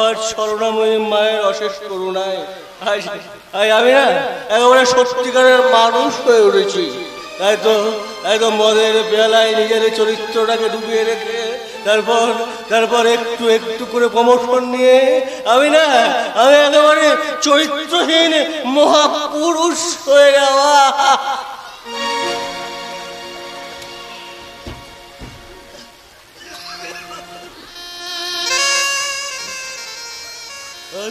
আর স্মরণাময়ী মায়ের অশেষ করুণায় আমি না একেবারে সত্যিকারের মানুষ হয়ে উঠেছি। তাই তো তো মদের বেলায় নিজের চরিত্রটাকে ডুবিয়ে রেখে, তারপর তারপর একটু একটু করে প্রমোশন নিয়ে, আমি না, আমি একেবারে চরিত্রহীন মহাপুরুষ হয়ে যাওয়া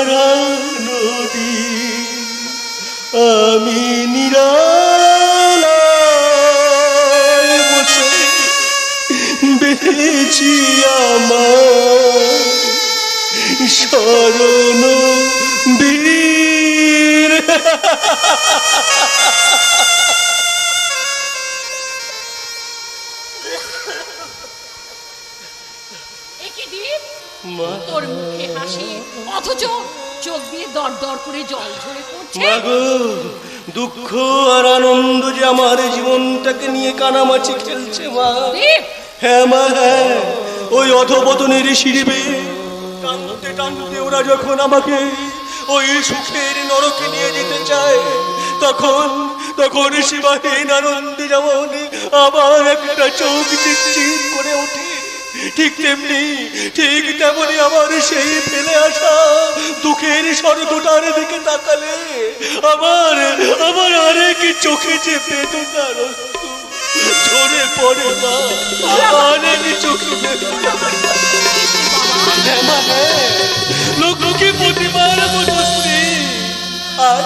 হারা নদী। আমি নিরালায় বসে বেঁচেছি আমার স্মরণ বীর। মা। মুখে অথচ চোখ দিয়ে দর দর করে জল ঝরে পড়ছে। মাগো দুঃখ আর আনন্দ যে আমার জীবনটাকে নিয়ে কানামাছি খেলছে মা। হ্যাঁ মা হ্যাঁ ওই অধপতনের সিঁড়িবে টানতে টানতে ওরা যখন আমাকে ওই সুখের নরকে নিয়ে যেতে চায় তখন তখন শিবাহীন আনন্দে যেমন আবার একটা চোখ চিকচিক করে ওঠে। ঠিক তেমনি ঠিক তেমনি আমার সেই ফেলে আসা দুঃখের স্বর্গটার দিকে তাকালে আমার আমার আরেক চোখে যে বেদনার ঝরে পড়ে মা অনেক চোখে হ্যাঁ হ্যাঁ। লক্ষ্মী প্রতিমার মতো আর,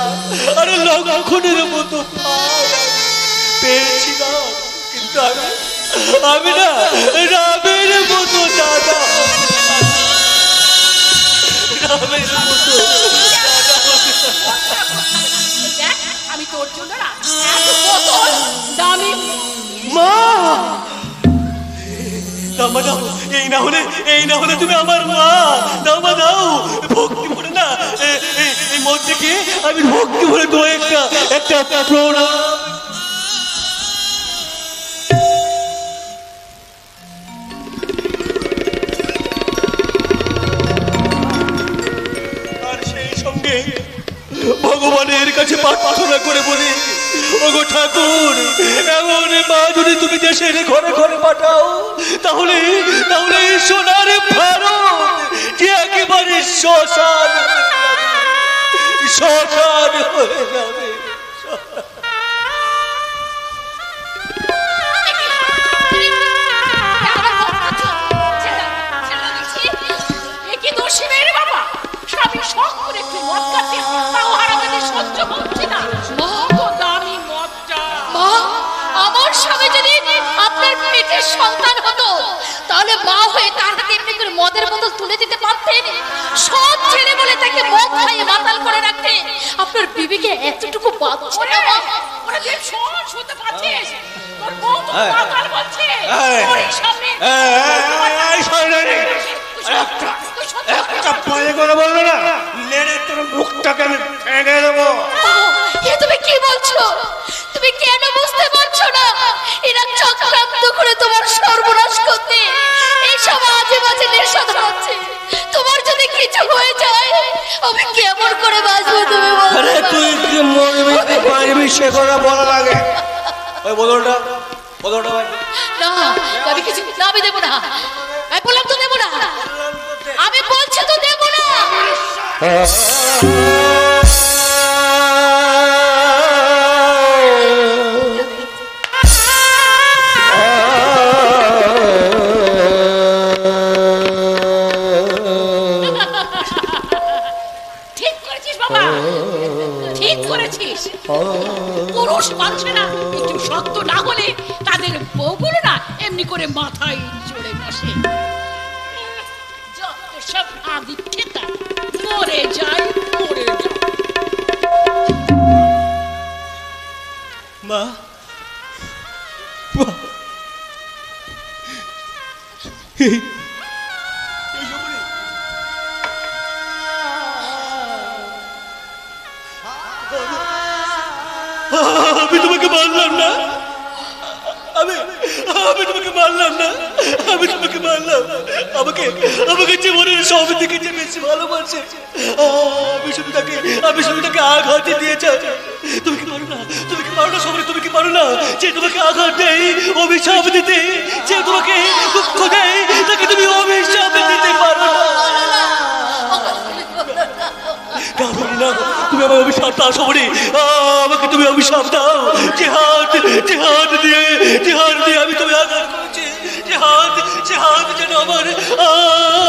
আরে লক্ষণের মতো পেয়েছিলাম, কিন্তু আমি আমি না রামের মতো দাদা। রামের মতো আমি তোর জন্য দামি। মা! দাও এই না হলে এই না হলে তুমি আমার মা। দামা দাও ভক্তি ভরে না এই- মদ থেকে আমি ভক্তি ভরে তো একটা একটা একটা প্রণাম। ভগবানের কাছে প্রার্থনা করে বলি, ওগো ঠাকুর, এমন মা যদি তুমি দেশের ঘরে ঘরে পাঠাও, তাহলে তাহলে সোনার ভারত যে একেবারে শ্মশান শ্মশান হয়ে যাবে। তাহলে মা হয়ে তার হাতে এমনি করে মদের বোতল তুলে দিতে পারতেন? সব ছেড়ে বলে তাকে মদ খাইয়ে মাতাল করে রাখতে আপনার বিবিকে এতটুকু বাঁচছে না মা ওরা দেব শোন শুনতে পাচ্ছিস? তোর বউ তো এই। বলছে। তোর সামনে এই, এই, এই, একটা একটা পায়ে করে বলবে না নেড়ে তোর মুখটাকে আমি ভেঙে দেবো। এ তুমি কি বলছো? কিছু হয়ে যায়। আমি কেমন করে বাঁচবো তুমি বলো আরে তুই কি মরবি কি পারবি সে কথা বলা লাগে ওই বদলটা বদলটা ভাই। না আমি কিছু না আমি দেবো না। আমি বললাম তো দেবো না। আমি বলছি তো দেবো না। বউগুলো না এমনি করে মাথায় চড়ে বসে। যত সব আদি খেতা মরে যায় মরে যায় মা। আমি তোমাকে মারলাম না। আমি তোমাকে মারলাম না। আমি তোমাকে মারলাম। আমাকে আমাকে জীবনের সব দিকে যে বেশি ভালোবাসে। আমি শুধু তাকে, আমি শুধু তাকে আঘাত দিয়ে চাই তুমি কি পারো না? তুমি কি পারো না সবাই? তুমি কি পারো না যে তোমাকে আঘাত দেয়, অভিশাপ দিতে? যে তোমাকে দুঃখ দেয়, তাকে তুমি অভিশাপ দিতে পারো না। না তুমি আমার অভিশাপ দাও সবরি আমাকে তুমি অভিশাপ দাও। যে হাত দিয়ে যে হাত দিয়ে আমি তুমি আঘাত করেছি। যে হাত যে যেন আমার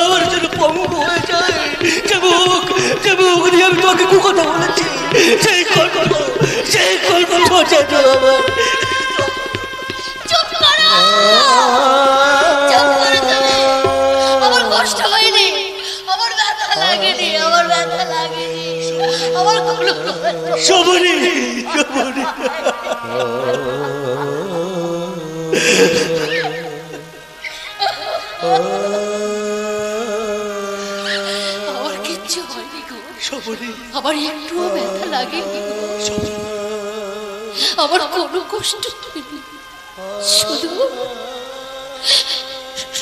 আমার যেন পঙ্গু হয়ে যায়। যে মুখ দিয়ে আমি তোমাকে কুকথা বলেছি। সেই কল্প সেই কল্প যেন আমার। চুপ করো! চুপ করো আমার কষ্ট হয়নি। আমার ব্যথা লাগেনি আমার ব্যথা লাগেনি। আমার কোনো সবরি সবরি আমার কিচ্ছু হয়নি গো। সবরি আমার একটুও ব্যথা লাগেনি গো। আমার কোনো কষ্ট শুধু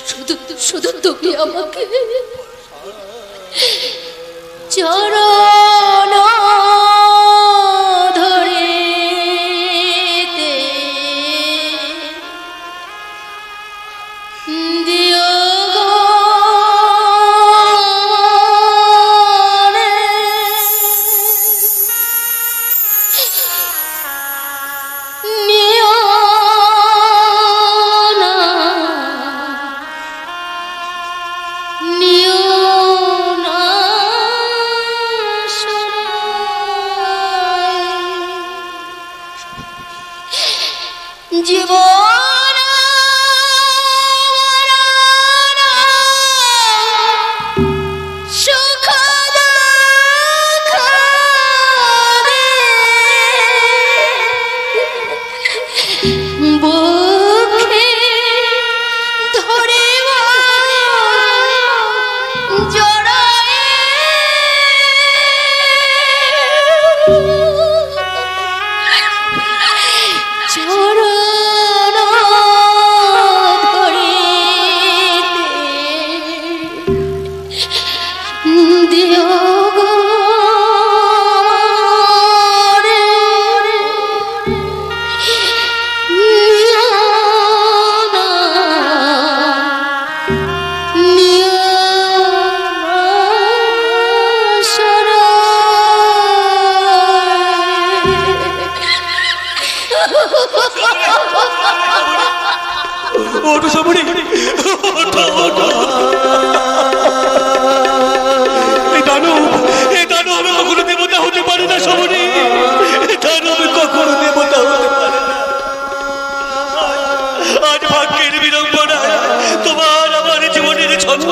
শুধু শুধু তুমি আমাকে চরণ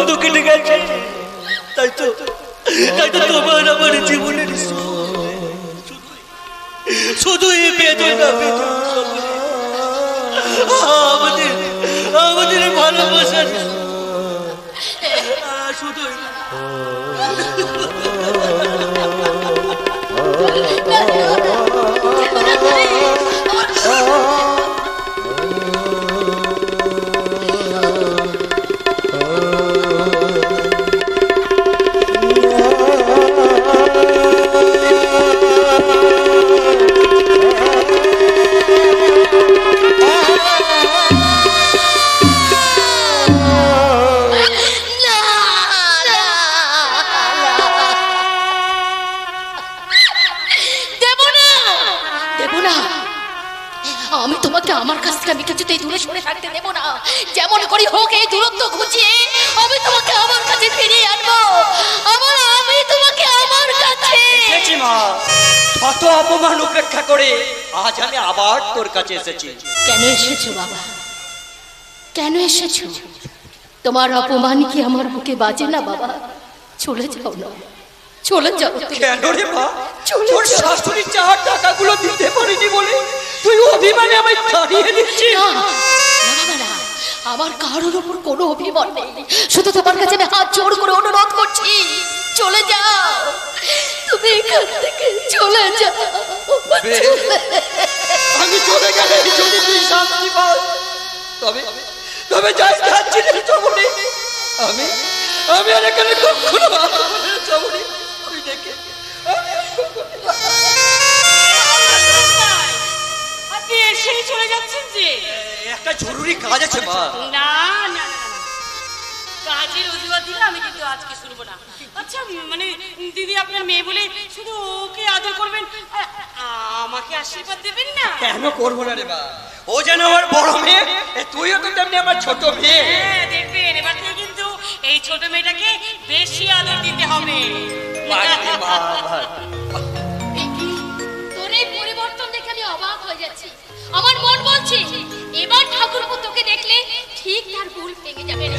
ছন্দ কেটে গেছে তাই তো তাই তো তোমার আমার জীবনের শুধু। আমাদের আমাদের ভালোবাসা শুধু অপমান উপেক্ষা করে আজ আমি আবার তোর কাছে এসেছি। কেন এসেছ বাবা? কেন এসেছ? তোমার অপমান কি আমার বুকে বাজে না বাবা? চলে যাও না। চলে যাও। কেন রে মা? তোর। শাশুড়ি চার টাকাগুলো দিতে পারিনি বলে তুই অভিমানে আমায় তাড়িয়ে দিচ্ছিস। আমার কারোর ওপর কোনো অভিমান নেই। শুধু তোমার কাছে আমি হাত জোর করে অনুরোধ করছি। চলে যাও। তুমি এখান থেকে চলে যাও। আমি চলে গেলে যদি তুই শান্তি পাস তবে তবে যাই যাচ্ছি রে চমনি। আমি আমি আর এখানে কখনো আসব না তুই দেখে আমি আপনি এসেই চলে যাচ্ছেন যে। একটা জরুরি কাজ আছে মা। না না। কাজের অজুহাত দিলে আমি কিন্তু আজকে শুনব না। আচ্ছা মানে দিদি আপনার মেয়ে বলে শুধু ওকে আদর করবেন আমাকে আশীর্বাদ দেবেন না? কেন করব না রে মা? ও যেন আমার বড় মেয়ে তুইও তো তেমনি আমার ছোট মেয়ে। হ্যাঁ দেখবেন এবার থেকে কিন্তু এই ছোট মেয়েটাকে বেশি আদর দিতে হবে। আমার মন বলছে এবার ঠাকুরপো তোকে দেখলে ঠিক তার ভুল ভেঙে যাবে রে।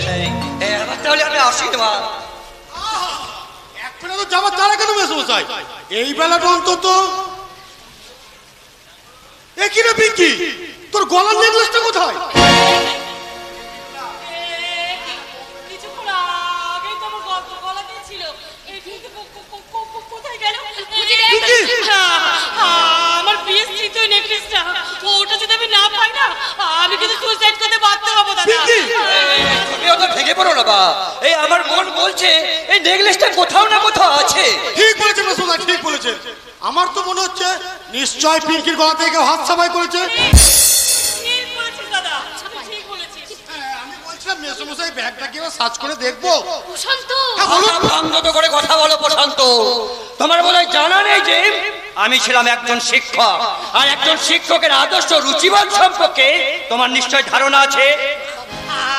এবার তাহলে আমি আসি রে মা এখনও তো যাবার তারা কেন মশাই? এই বেলাটা অন্তত এ কি রে পিঙ্কি? তোর গলার নেকলেসটা কোথায়? আগেই ওটা যদি আমি না পাই না আমি কিন্তু সুইসাইড করতে বাধ্য হব দাদা। পিঙ্কি! তুমি অত ভেঙে পড়ো না বা। এই আমার মন বলছে এই নেকলেসটা কোথাও না কোথাও আছে। ঠিক বলেছে মেসমশাই ঠিক বলেছে আমার তো মনে হচ্ছে নিশ্চয় পিঙ্কির গলা থেকে হাত সাফাই করেছে। ঠিক বলেছিস দাদা। ঠিক বলেছিস আমি বলছিলাম মেসমশাই ব্যাগটা কি সার্চ করে দেখব? প্রশান্ত। হ্যাঁ, সংযত করে কথা বলো প্রশান্ত। তোমার বলে জানা নেই যে আমি ছিলাম একজন শিক্ষক। আর একজন শিক্ষকের আদর্শ রুচিবাদ সম্পর্কে তোমার নিশ্চয় ধারণা আছে?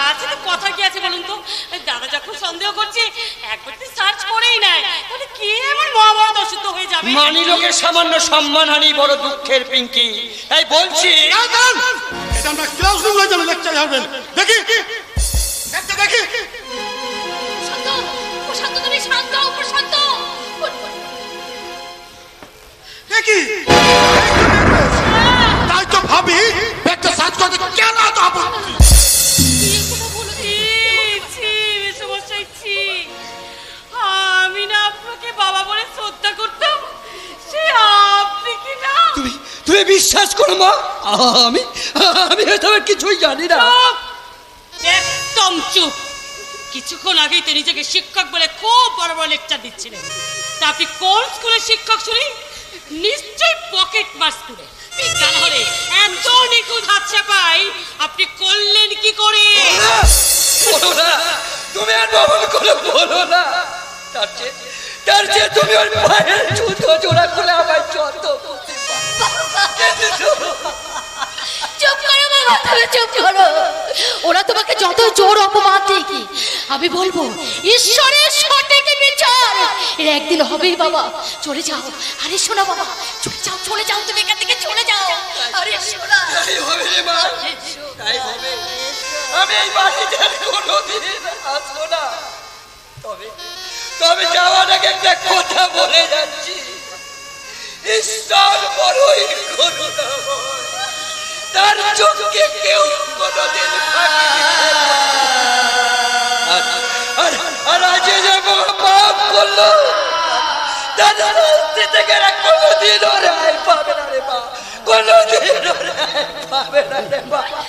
আচ্ছা তো কথা কি আছে বলুন তো? দাদা যখন সন্দেহ করছে একবার তো সার্চ করেই নেয়। তাহলে কে আমার মহাভারত অশুদ্ধ হয়ে যাবে? মানি লোকের সামান্য সম্মানহানি বড় দুঃখের পিঙ্কি। এই বলছি। এটা আমরা ক্লাসরুমে দেখি। দেখি। দেখি তাই তো ভাবি, ব্যাগটা সার্চ করতে কেন এত। আমি না আপনাকে বাবা বলে শ্রদ্ধা করতাম সে আপনি কি না তুমি তুমি বিশ্বাস করো মা, আমি আমি এসবের কিছুই জানি না। একদম চুপ! কিছুক্ষণ আগেই তো নিজেকে শিক্ষক বলে খুব বড় বড় লেকচার দিচ্ছিলেন তা আপনি কোন স্কুলের শিক্ষক শুনি? নিশ্চয়ই পকেট নাহলে এত নিখুঁত হাত চাপাই। আপনি করলেন কি করে? বলো না তুমি আর করে বলো না। তার চেয়ে তার চেয়ে তুমি ওর পায়ের জুতো জোড়া করে আমায় যত চুপ করো বাবা তুমি চুপ করো। ওরা তোমাকে যত জোর অপমান দিক আমি বলব ঈশ্বরের একদিন হবেই বাবা। চলে যাও। আরে শোনো বাবা, চলে যাও চলে যাও, তুমি এখান থেকে চলে যাও। আরে তবে তবে যাওয়ার আগে একটা কথা বলে যাচ্ছি। ঈশ্বর বড়ই করুণাময়। তার চোখকে কেউ কোনোদিন ফাঁকি তাদের শাস্তি থেকে কোনোদিনও রেহাই পাবে না রে বা কোনোদিনও রেহাই পাবে বাবা!